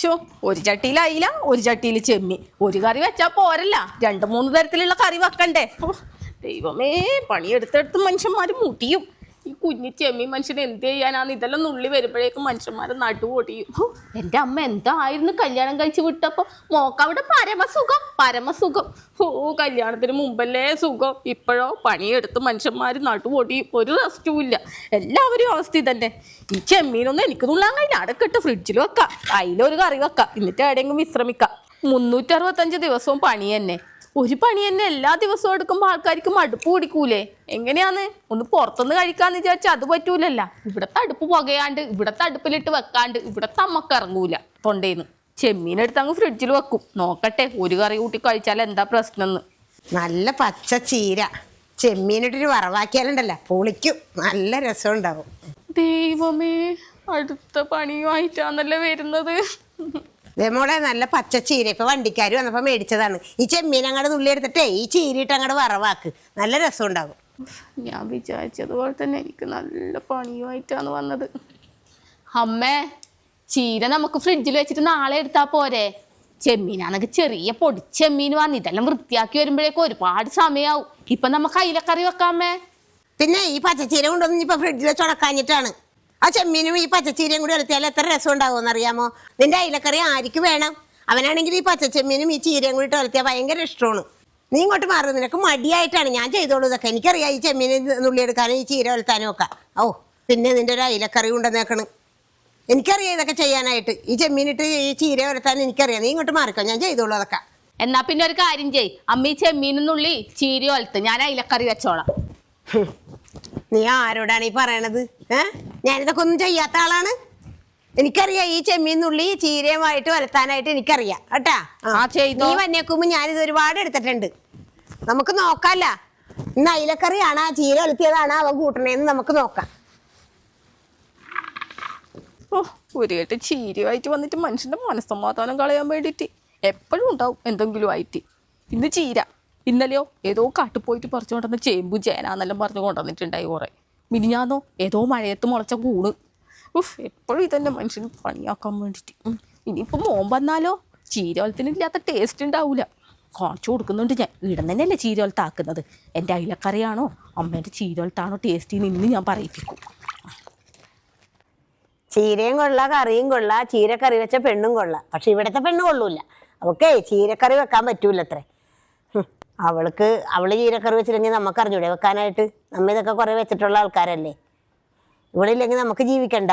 Show ഒരു ചട്ടിയിൽ അയില ഒരു ചട്ടിയിൽ ചെമ്മി ഒരു കറി വെച്ചാൽ പോരല്ല. രണ്ട് മൂന്ന് തരത്തിലുള്ള കറി വെക്കണ്ടേ. ദൈവമേ പണിയെടുത്തെടുത്ത് മനുഷ്യന്മാർ മുട്ടിയും. ഈ കുഞ്ഞു ചെമ്മി മനുഷ്യൻ എന്ത് ചെയ്യാനാന്ന് ഇതെല്ലാം നുള്ളി വരുമ്പോഴേക്കും മനുഷ്യന്മാരെ നടുവൊടിയും. എന്റെ അമ്മ എന്തായിരുന്നു കല്യാണം കഴിച്ച് വിട്ടപ്പോൾ മോക്കവിടെ പരമസുഖം പരമസുഖം. ഓ കല്യാണത്തിന് മുമ്പല്ലേ സുഖം? ഇപ്പോഴോ പണിയെടുത്ത് മനുഷ്യന്മാർ നടുവൊടിയും. ഒരു റെസ്റ്റും ഇല്ല. എല്ലാവരും അവസ്ഥ തന്നെ ഈ ചെമ്മീനൊന്നും എനിക്ക് നുള്ളാൻ കഴിഞ്ഞ അടക്കിട്ട് ഫ്രിഡ്ജിൽ വെക്കാം. അതിലൊരു കറി വെക്കാം. എന്നിട്ട് എവിടെയെങ്കിലും വിശ്രമിക്കാം. മുന്നൂറ്ററുപത്തഞ്ച് ദിവസവും പണി തന്നെ. ഒരു പണി തന്നെ എല്ലാ ദിവസവും എടുക്കുമ്പോൾ ആൾക്കാർക്ക് മടുപ്പ് പിടിക്കൂലേ? എങ്ങനെയാന്ന് ഒന്ന് പുറത്തുനിന്ന് കഴിക്കാന്ന് വിചാരിച്ചാൽ അത് പറ്റൂലല്ല. ഇവിടത്തെ അടുപ്പ് പുകയാണ്ട് ഇവിടത്തെ അടുപ്പിലിട്ട് വെക്കാണ്ട് ഇവിടത്തെ അമ്മയ്ക്ക് ഇറങ്ങൂല. തൊണ്ടേന്ന്. ചെമ്മീനെടുത്ത് അങ്ങ് ഫ്രിഡ്ജിൽ വെക്കും. നോക്കട്ടെ ഒരു കറി കൂട്ടി കഴിച്ചാൽ എന്താ പ്രശ്നം എന്ന് നല്ല പച്ച ചീര. ചെമ്മീനിട്ടൊരു വറവാക്കിയാലുണ്ടല്ലോ. പൊളിക്കും. നല്ല രസം ഉണ്ടാവും ദൈവമേ അടുത്ത പണിയുമായിട്ടാന്നല്ലേ വരുന്നത്. മോളെ നല്ല പച്ച ചീര ഇപ്പൊ വണ്ടിക്കാർ വന്നപ്പോ മേടിച്ചതാണ്. ഈ ചെമ്മീൻ അങ്ങോട്ട് നുള്ളി എടുത്തിട്ടേ ഈ ചീരിട്ട് അങ്ങോട്ട് വറവാക്ക്. നല്ല രസം ഉണ്ടാവും ഞാൻ വിചാരിച്ചതുപോലെ തന്നെ എനിക്ക് നല്ല പണിയുമായിട്ടാണ് വന്നത്. അമ്മേ ചീര നമുക്ക് ഫ്രിഡ്ജിൽ വെച്ചിട്ട് നാളെ എടുത്താ പോരെ? ചെമ്മീനാണെങ്കിൽ ചെറിയ പൊടി ചെമ്മീൻ വന്ന് ഇതെല്ലാം വൃത്തിയാക്കി വരുമ്പോഴേക്കും ഒരുപാട് സമയാവും. ഇപ്പൊ നമുക്ക് അയിലക്കറി വെക്കാമേ? പിന്നെ ഈ പച്ചച്ചീര കൊണ്ടൊന്നും ഇപ്പൊ ഫ്രിഡ്ജിൽ ചുടക്കാഞ്ഞിട്ടാണ് ആ ചെമ്മീനും ഈ പച്ചച്ചീരയും കൂടി എടുത്തിയാൽ എത്ര രസം ഉണ്ടാകുമെന്ന് അറിയാമോ നിന്റെ അയിലക്കറി ആർക്ക് വേണം? അവനാണെങ്കിൽ ഈ പച്ചച്ചെമ്മീനും ഈ ചീരയും കൂടി ഇട്ട് ഭയങ്കര ഇഷ്ടമാണ്. നീ ഇങ്ങോട്ട് മാറും നിനക്ക് മടിയായിട്ടാണ്. ഞാൻ ചെയ്തോളൂ ഇതൊക്കെ. എനിക്കറിയാം ഈ ചെമ്മീൻ നുള്ളിയെടുക്കാനും ഈ ചീര വലുത്താനും ഒക്കെ. ഓ പിന്നെ നിന്റെ ഒരു അയിലക്കറി കൊണ്ടുവന്നേക്കണം എനിക്കറിയാം ഇതൊക്കെ ചെയ്യാനായിട്ട്. ഈ ചെമ്മീനിട്ട് ഈ ചീര വലുത്താൻ എനിക്കറിയാം. നീ ഇങ്ങോട്ട് മാറിക്കോ. ഞാൻ ചെയ്തോളൂ അതൊക്കെ. എന്നാ പിന്നെ ഒരു കാര്യം ചെയ് അമ്മ ഈ ചെമ്മീനുള്ളിൽ ചീര വലുത്ത് ഞാൻ അയിലക്കറി വെച്ചോളാം. നീ ആരോടാണ് ഈ പറയണത്? ഏ? ഞാനിതൊക്കെ ഒന്നും ചെയ്യാത്ത ആളാണ്. എനിക്കറിയാം ഈ ചെമ്മീനുള്ളി ചീരയുമായിട്ട് വലത്താനായിട്ട് എനിക്കറിയാം. കേട്ടാ? ആ, ചെയ്തോ. നീ വന്നേക്കുമ്പോ ഞാനിത് ഒരുപാട് എടുത്തിട്ടുണ്ട്. നമുക്ക് നോക്കാല്ല. ഇന്ന് അയിലക്കറിയാണ്? ആ ചീര വലുത്തിയതാണ് അവൻ കൂട്ടണേന്ന് നമുക്ക് നോക്കാം. ഓ ഒരു കേട്ട് ചീരയായിട്ട് വന്നിട്ട് മനുഷ്യന്റെ മനസ്സമാധാനം കളയാൻ വേണ്ടിയിട്ട് എപ്പോഴും ഉണ്ടാവും എന്തെങ്കിലും ആയിട്ട്. ഇന്ന് ചീര. ഇന്നലെയോ ഏതോ കാട്ടിൽ പോയിട്ട് പറിച്ചു കൊണ്ടുവന്ന ചേമ്പു ചേനാന്നെല്ലാം പറഞ്ഞു കൊണ്ടുവന്നിട്ടുണ്ടായി കുറേ. മിനിഞ്ഞാന്നോ ഏതോ മഴയത്ത് മുളച്ച കൂണ് ഉഫ് എപ്പോഴും ഇതന്നെ മനുഷ്യന് പണിയാക്കാൻ വേണ്ടിയിട്ട്. ഇനിയിപ്പോൾ മോൻ വന്നാലോ? ചീരവലത്തിനില്ലാത്ത ടേസ്റ്റ് ഉണ്ടാവില്ല കാണിച്ചു കൊടുക്കുന്നുണ്ട് ഞാൻ. ഇവിടെ തന്നെയല്ലേ ചീരോലത്താക്കുന്നത് എന്റെ അയിലക്കറിയാണോ? അമ്മേന്റെ ചീരോലത്താണോ ടേസ്റ്റ് ഇന്ന് ഞാൻ പറയിപ്പിക്കും. ചീരയും കൊള്ള കറിയും കൊള്ള ചീരക്കറി വെച്ച പെണ്ണും കൊള്ള. പക്ഷെ ഇവിടുത്തെ പെണ്ണ് കൊള്ളൂല അവക്കേ ചീരക്കറി വെക്കാൻ പറ്റൂല അത്രേ. അവൾക്ക് അവൾ ചീരക്കറി വെച്ചില്ലെങ്കിൽ നമുക്ക് അറിഞ്ഞൂടെ വെക്കാനായിട്ട്. നമ്മ ഇതൊക്കെ കുറേ വെച്ചിട്ടുള്ള ആൾക്കാരല്ലേ. ഇവിടെ ഇല്ലെങ്കിൽ നമുക്ക് ജീവിക്കണ്ട.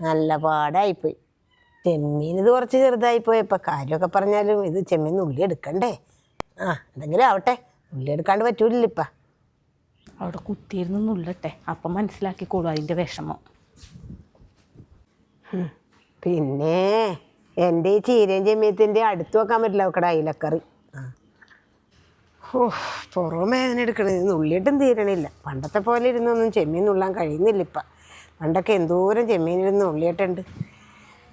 നല്ല പാടായിപ്പോയി. ചെമ്മീൻ ഇത് കുറച്ച് ചെറുതായിപ്പോയി ഇപ്പം കാര്യമൊക്കെ പറഞ്ഞാലും ഇത് ചെമ്മീൻ ഉള്ളി എടുക്കണ്ടേ? ആ എന്തെങ്കിലും ആവട്ടെ. ഉള്ളി എടുക്കാണ്ട് പറ്റൂലില്ല ഇപ്പം. അവിടെ കുത്തിയിരുന്ന് നുള്ളട്ടെ. അപ്പം മനസ്സിലാക്കിക്കോളൂ അതിന്റെ വിഷമം. പിന്നെ എന്റെ ഈ ചീരയും ചെമ്മീത്തിന്റെ അടുത്ത് വെക്കാൻ പറ്റില്ല അവക്കടെ അയിലക്കറി. ഓ പുറം എടുക്കണേ ഉള്ളിട്ടും തീരണില്ല. പണ്ടത്തെ പോലെ ഇരുന്നൊന്നും ചെമ്മീൻ ഉള്ളാൻ കഴിയുന്നില്ല ഇപ്പം. പണ്ടൊക്കെ എന്തോരം ചെമ്മീനിരുന്ന് ഉള്ളിയിട്ടുണ്ട്.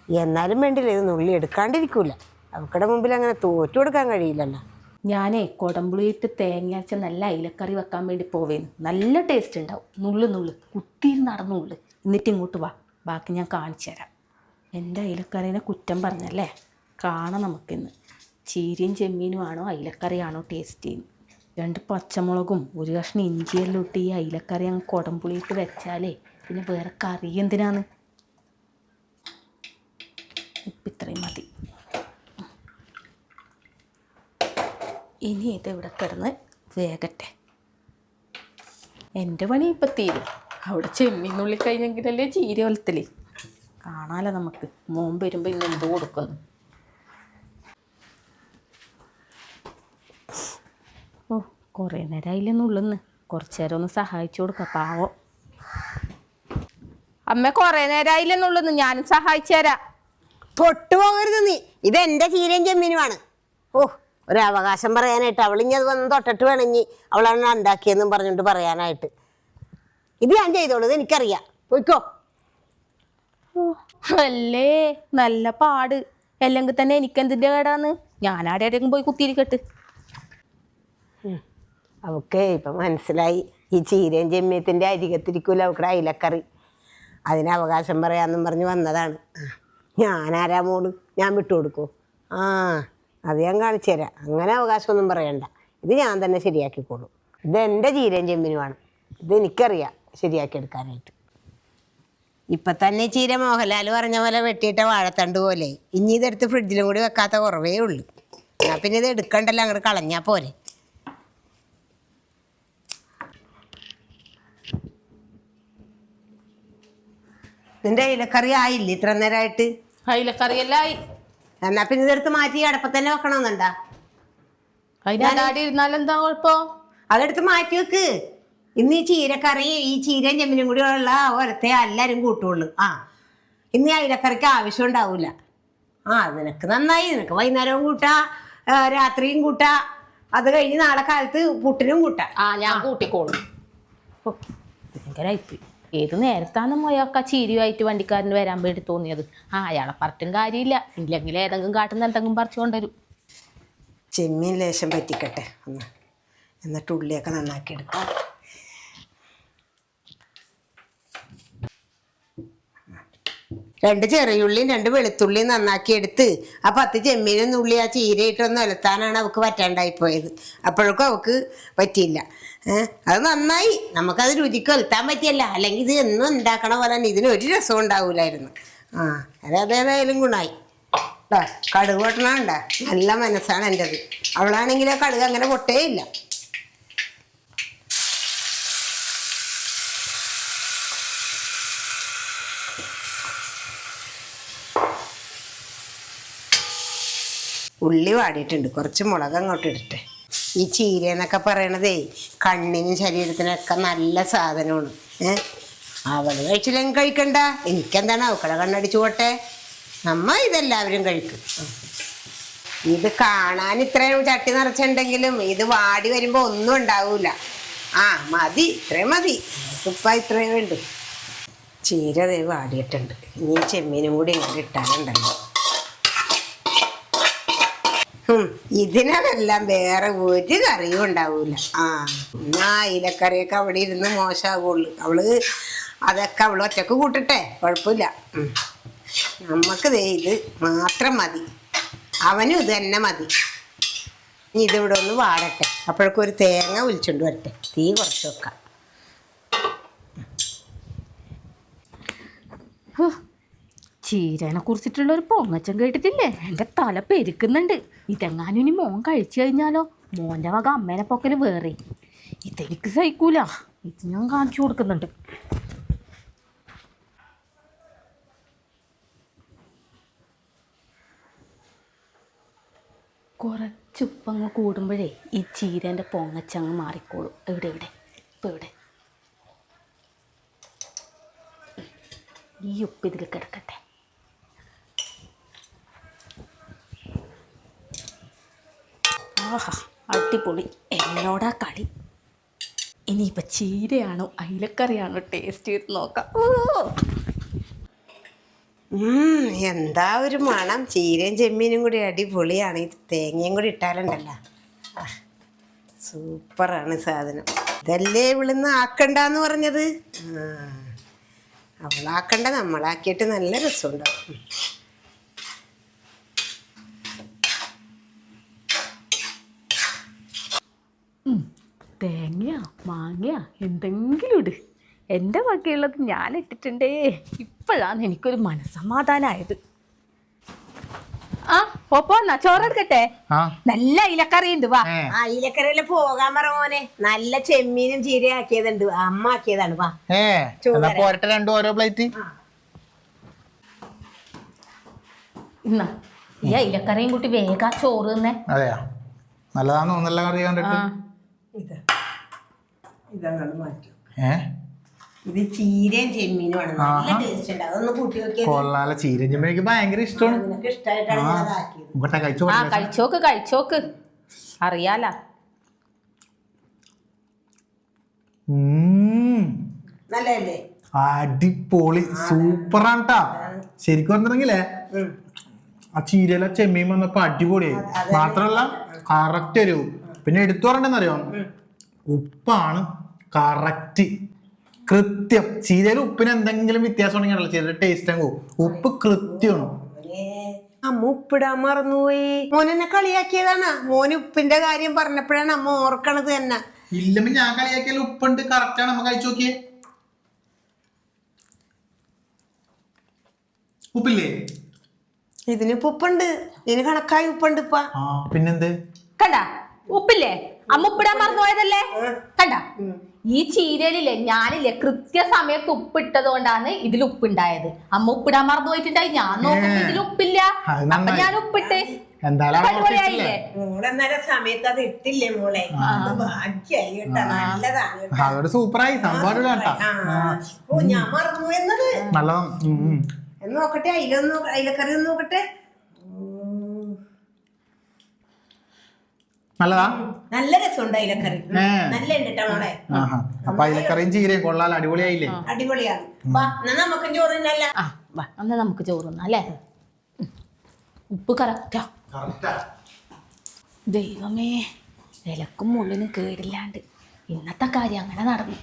എന്നാലും വേണ്ടില്ല ഇത് ഉള്ളി എടുക്കാണ്ടിരിക്കൂല. അവക്കടെ മുമ്പിൽ അങ്ങനെ തോറ്റു കൊടുക്കാൻ കഴിയില്ലല്ലോ. ഞാനേ കൊടമ്പുളിയിട്ട് തേങ്ങ അരച്ച നല്ല അയിലക്കറി വെക്കാൻ വേണ്ടി പോവേന്ന്. നല്ല ടേസ്റ്റ് ഉണ്ടാവും. നുള്ളു നുള്ളു. കുത്തിയിൽ നടന്നുള്ളു എന്നിട്ട് ഇങ്ങോട്ട് വാ. ബാക്കി ഞാൻ കാണിച്ചു തരാം. എന്റെ അയിലക്കറീനെ കുറ്റം പറഞ്ഞല്ലേ? കാണാം നമുക്കിന്ന്. ചീരയും ചെമ്മീനും ആണോ അയിലക്കറിയാണോ ടേസ്റ്റ് രണ്ട് പച്ചമുളകും ഒരു കഷ്ണം ഇഞ്ചിയെല്ലാം ഇട്ട് ഈ അയിലക്കറി അങ്ങ് കൊടമ്പുളിയിട്ട് വെച്ചാലേ പിന്നെ വേറെ കറി എന്തിനാണ്? ഇപ്പം ഇത്രയും മതി. ഇനി ഇത് ഇവിടെ കിടന്ന് വേഗട്ടെ എന്റെ പണി ഇപ്പം തീരും. അവിടെ ചെമ്മീനുള്ളി കഴിഞ്ഞെങ്കിലല്ലേ ചീര വലത്തൽ കാണാലോ നമുക്ക്. മോൻ വരുമ്പോൾ ഇന്ന് എന്തോ കൊടുക്കുന്നു ഓ കുറേ നേരം നുള്ളുന്ന് കുറച്ച് നേരം ഒന്ന് സഹായിച്ചു കൊടുക്കാം പാവോ. അമ്മ കുറേ നേരം അതിലെന്നുള്ളന്ന് ഞാനും സഹായിച്ചു തരാം. തൊട്ടു പോകരുത് നീ. ഇത് എന്റെ ചീരയും ചെമ്മീനുമാണ്. ഓ ഒരു അവകാശം പറയാനായിട്ട് അവളിഞ്ഞി അത് വന്ന് തൊട്ടിട്ട് വേണമെങ്കിൽ അവളാണ് ഉണ്ടാക്കിയെന്നും പറഞ്ഞിട്ട് പറയാനായിട്ട്. ഇത് ഞാൻ ചെയ്തോളൂ ഇത് എനിക്കറിയാം. പോയിക്കോ. അല്ലേ? നല്ല പാട്. അല്ലെങ്കിൽ തന്നെ എനിക്കെന്തിന്റെ കേടാന്ന്? ഞാനാടെ പോയി കുത്തിയിരിക്കട്ട്. അവക്കേ ഇപ്പം മനസ്സിലായി. ഈ ചീരയും ചെമ്മീത്തിന്റെ അരികത്തിരിക്കൂല അവക്കടെ അയിലക്കറി. അതിന് അവകാശം പറയാമെന്നും പറഞ്ഞ് വന്നതാണ്. ഞാനാരാ മോൾ? ഞാൻ വിട്ടു വിട്ടുകൊടുക്കൂ ആ അത് ഞാൻ കാണിച്ചു തരാം. അങ്ങനെ അവകാശമൊന്നും പറയണ്ട. ഇത് ഞാൻ തന്നെ ശരിയാക്കിക്കോളൂ. ഇത് എന്റെ ചീരയും ചെമ്മിനുമാണ് ഇത് എനിക്കറിയാം ശരിയാക്കിയെടുക്കാനായിട്ട് ഇപ്പം തന്നെ ചീര മോഹൻലാൽ പറഞ്ഞ പോലെ വെട്ടിയിട്ട വാഴത്തണ്ട് പോലെ. ഇനി ഇതെടുത്ത് ഫ്രിഡ്ജിലും കൂടി വെക്കാത്ത കുറവേ ഉള്ളൂ. എന്നാൽ പിന്നെ ഇത് എടുക്കണ്ടല്ലോ അങ്ങോട്ട് കളഞ്ഞാൽ പോരെ. നിന്റെ ഇലക്കറി ആയില്ല? ഇത്ര നേരമായിട്ട് അയിലക്കറിയെല്ലായി എന്നാ പിന്നെ ഇതെടുത്ത് മാറ്റി അടപ്പത്തന്നെ വെക്കണമെന്നുണ്ടാ അതിനാടി കുഴപ്പം? അതെടുത്ത് മാറ്റി വെക്ക്. ഇന്ന് ഈ ചീരക്കറി ഈ ചീരയും ചെമ്മിനും കൂടി ഉള്ള ഒരത്തെ എല്ലാവരും കൂട്ടുള്ളൂ. ആ ഇന്ന് ഈ അയിലക്കറിക്ക് ആവശ്യം ഉണ്ടാവില്ല ആ നിനക്ക് നന്നായി. നിനക്ക് വൈകുന്നേരവും കൂട്ടാ രാത്രിയും കൂട്ടാ. അത് കഴിഞ്ഞ് നാളെ കാലത്ത് പുട്ടിനും കൂട്ടാ. ആ ഞാൻ കൂട്ടിക്കോളും. ഭയങ്കര ഭയങ്കരായിപ്പോയി. ഏത് നേരത്താണ് മൊയൊക്കെ ചീരിയുമായിട്ട് വണ്ടിക്കാരന് വരാൻ വേണ്ടി തോന്നിയത്? ആ അയാളെ പറഞ്ഞിട്ടും കാര്യമില്ല. ഇല്ലെങ്കിൽ ഏതെങ്കിലും കാട്ടുന്ന എന്തെങ്കിലും പറിച്ചു കൊണ്ടുവരും. ചെമ്മീൻ ലേശം പറ്റിക്കട്ടെ. ഒന്ന്. എന്നിട്ട് ഉള്ളിയൊക്കെ നന്നാക്കി എടുക്കാം. രണ്ട് ചെറിയുള്ളിയും രണ്ട് വെളുത്തുള്ളിയും നന്നാക്കി എടുത്ത് ആ പത്ത് ചെമ്മീനും ഉള്ളി ആ ചീരയിട്ടൊന്ന് ഒലത്താനാണ് അവൾക്ക് പറ്റാണ്ടായി പോയത്. അപ്പോഴേക്കും അവൾക്ക് പറ്റിയില്ല. അത് നന്നായി. നമുക്കത് രുചിക്ക് ഒലത്താൻ പറ്റിയല്ല. അല്ലെങ്കിൽ ഇത് എന്നും ഉണ്ടാക്കണ പോലെ തന്നെ ഇതിന് ഒരു രസം ഉണ്ടാവില്ലായിരുന്നു ആ അത് അതേതായാലും ഗുണമായി കടുക് പൊട്ടണണ്ട നല്ല മനസ്സാണ് എന്റെത് അവളാണെങ്കിൽ കടുക് അങ്ങനെ പൊട്ടേ ഇല്ല ഉള്ളി വാടിയിട്ടുണ്ട്. കുറച്ച് മുളക് അങ്ങോട്ട് ഇടട്ടെ. ഈ ചീര എന്നൊക്കെ പറയണതേ കണ്ണിനും ശരീരത്തിനൊക്കെ നല്ല സാധനമാണ്. ഏ? അവൾ കഴിച്ചില്ലെങ്കിൽ കഴിക്കണ്ട. എനിക്കെന്താണ്? അവക്കളെ കണ്ണടിച്ചു പോട്ടെ. നമ്മ ഇതെല്ലാവരും കഴിക്കും. ഇത് കാണാൻ ഇത്രയും ചട്ടി നിറച്ചുണ്ടെങ്കിലും ഇത് വാടി വരുമ്പോൾ ഒന്നും ഉണ്ടാവൂല. ആ മതി. ഇത്രയും മതി. ഉപ്പ ഇത്രയും വേണ്ടു ചീര വാടിയിട്ടുണ്ട്. ഇനി ചെമ്മീനും കൂടി ഇങ്ങനെ ഇട്ടാലുണ്ടല്ലോ ഇതിനകെല്ലാം വേറെ ഒരു കറിയും ഉണ്ടാവൂല. ആ. എന്നാ ഇലക്കറിയൊക്കെ അവിടെ ഇരുന്ന് മോശമാകുള്ളൂ അവൾ അതൊക്കെ അവൾ ഒറ്റയ്ക്ക് കൂട്ടട്ടെ കുഴപ്പമില്ല. നമുക്ക് ദേ ഇത് മാത്രം മതി. അവനും ഇത് തന്നെ മതി. ഇനി ഇതിവിടെ ഒന്ന് വാടട്ടെ. അപ്പോഴേക്കും ഒരു തേങ്ങ ഒലിച്ചുകൊണ്ട് വരട്ടെ. തീ കുറച്ച് വെക്കാം. ചീരനെ കുറിച്ചിട്ടുള്ള ഒരു പൊങ്ങച്ചം കേട്ടിട്ടില്ലേ? എന്റെ തല പെരുക്കുന്നുണ്ട്. ഇതെങ്ങാനും ഇനി മോൻ കഴിച്ചു കഴിഞ്ഞാലോ? മോന്റെ വക അമ്മേനെ പൊക്കൽ വേറെ. ഇതെനിക്ക് സഹിക്കൂല. ഇത് ഞാൻ കാണിച്ചു കൊടുക്കുന്നുണ്ട്. കുറച്ചുപ്പങ്ങ് കൂടുമ്പോഴേ ഈ ചീരന്റെ പൊങ്ങച്ചങ്ങ് മാറിക്കോളും. എവിടെ എവിടെ? ഇപ്പം എവിടെ? ഈ ഉപ്പ് ഇതിൽ കിടക്കട്ടെ. ആഹാ അടിപൊളി. എന്നോടാ കളി. ഇനിയിപ്പോൾ ചീരയാണോ അയിലക്കറിയാണോ ടേസ്റ്റ് ചെയ്ത് നോക്കാം. എന്താ ഒരു മണം. ചീരയും ചെമ്മീനും കൂടി അടിപൊളിയാണ്. ഈ തേങ്ങയും കൂടി ഇട്ടാലുണ്ടല്ല. സൂപ്പറാണ് സാധനം. ഇതല്ലേ ഇവിടുന്ന് ആക്കണ്ടെന്ന് പറഞ്ഞത്? അവളാക്കണ്ട നമ്മളാക്കിയിട്ട് നല്ല രസമുണ്ടാവും തേങ്ങയോ മാങ്ങയോ എന്തെങ്കിലും ഇട്. എന്റെ വകയുള്ളത് ഞാൻ ഇട്ടിട്ടുണ്ടേ. ഇപ്പോഴാണ് എനിക്കൊരു മനസ്സമാധാനമായത് ആ പോപ്പോ എന്നാ ചോറെടുക്കട്ടെ ആ. നല്ല അയിലക്കറി ഉണ്ട് വാ. അയിലക്കറിയിൽ പോകാൻ പറ മോനെ. നല്ല ചെമ്മീനും ചീരയും ആക്കിയതുണ്ട് അമ്മ ആക്കിയതാണ് വാ. പോരട്ടെ രണ്ടു ഓരോ പ്ലേറ്റ്. ഇന്നാ ഈ അയിലക്കറിയും കൂട്ടി വേഗം ചോറ് തന്നെ. അതെയാ? നല്ലതാന്ന് തോന്നുന്നല്ല കറി കണ്ടിട്ട്. ഇതങ്ങോട്ട് മാറ്റി. ഏ? ഇത് ചീരയും ചെമ്മീനുമാണ് നല്ല ടേസ്റ്റ് ഉണ്ട്. അതൊന്ന് കൂട്ടി നോക്കിയത് കൊള്ളാല. ചീര ചെമ്മീൻ എനിക്ക് ഭയങ്കര ഇഷ്ടമാണ്. നിനക്ക് ഇഷ്ടമായിട്ടാണ് ഞാൻ അതാക്കിയത്. ഇങ്ങോട്ടെ കഴിച്ചു ആ. കഴിച്ചോക്ക് കഴിച്ചോക്ക്. അറിയാല. ഉം. നല്ലതല്ലേ? അടിപൊളി. സൂപ്പറാണ് ട്ടാ ശരിക്കും പറഞ്ഞിട്ടുണ്ടെങ്കിലേ ഉം. ആ ചീരയിലെ ചെമ്മീൻ വന്നപ്പോ അടിപൊളിയായി മാത്രല്ല കറക്റ്റ് ഒരു പിന്നെ എടുത്തു പറയണ്ടെന്നറിയോ? ഉപ്പാണ് കറക്റ്റ്. കൃത്യം. ചീരയിൽ ഉപ്പിന് എന്തെങ്കിലും വ്യത്യാസം ഉണ്ടെങ്കിൽ ചീരയുടെ ടേസ്റ്റ് അങ്ങ് പോകും ഉപ്പ് കൃത്യമാണ്. അമ്മ ഉപ്പിടാൻ മറന്നുപോയി. മോനെന്നെ കളിയാക്കിയതാണ്. മോന് ഉപ്പിന്റെ കാര്യം പറഞ്ഞപ്പോഴാണ് അമ്മ ഓർക്കണത് തന്നെ. ഇല്ലെങ്കിൽ ഞാൻ കളിയാക്കിയാൽ ഉപ്പുണ്ട്. കറക്റ്റ് ആണ്. കഴിച്ചു നോക്കിയേ. ഉപ്പില്ലേ? ഇതിനിപ്പോ ഉപ്പുണ്ട്. ഇതിന് കണക്കായി ഉപ്പുണ്ട് ഇപ്പ. പിന്നെന്ത്? കണ്ട? ഉപ്പില്ലേ? അമ്മ ഉപ്പിടാൻ മറന്നുപോയതല്ലേ? കണ്ട? ഈ ചീരയിലില്ലേ ഞാനില്ലേ കൃത്യസമയത്ത് ഉപ്പിട്ടത് കൊണ്ടാണ് ഇതിൽ ഉപ്പുണ്ടായത്. അമ്മ ഉപ്പിടാൻ മറന്നു പോയിട്ടുണ്ടായി. ഞാൻ നോക്കുമ്പോ ഇതിൽ ഉപ്പില്ല. അത് അപ്പൊ. ഞാൻ ഉപ്പിട്ട് ഞാൻ മറന്നു എന്നത്. നോക്കട്ടെ അയിലൊന്നും അയിലക്കറി സമയത്ത് അത് ഇട്ടില്ലേ മോളെ അത് ഭാഗ്യായി കേട്ടാ നല്ലതാണ് കേട്ടോ. അതോട് സൂപ്പറായി സംഭവം കേട്ടാ ആ. ഓ ഞാൻ മറന്നു എന്നത് നല്ലതാ ഉം, ഉം. എന്ന് നോക്കട്ടെ അയിലൊന്ന് നോക്ക- അയിലക്കറി ഒന്ന് നോക്കട്ടെ നല്ലതാ? നല്ല രസമുണ്ട് അയിലക്കറി. നല്ല ഉണ്ട് അപ്പൊ അതിലക്കറിയും ചീരയും കൊള്ളാൽ അടിപൊളിയായില്ലേ? അടിപൊളിയാണ്. നമുക്ക് ചോറ് എന്നാ നമുക്ക് ചോറുന്ന അല്ലേ. ഉപ്പ് കറക്റ്റാ. ദൈവമേ വിലക്കും മുള്ളിനും കേടില്ലാണ്ട് ഇന്നത്തെ കാര്യം അങ്ങനെ നടന്നു.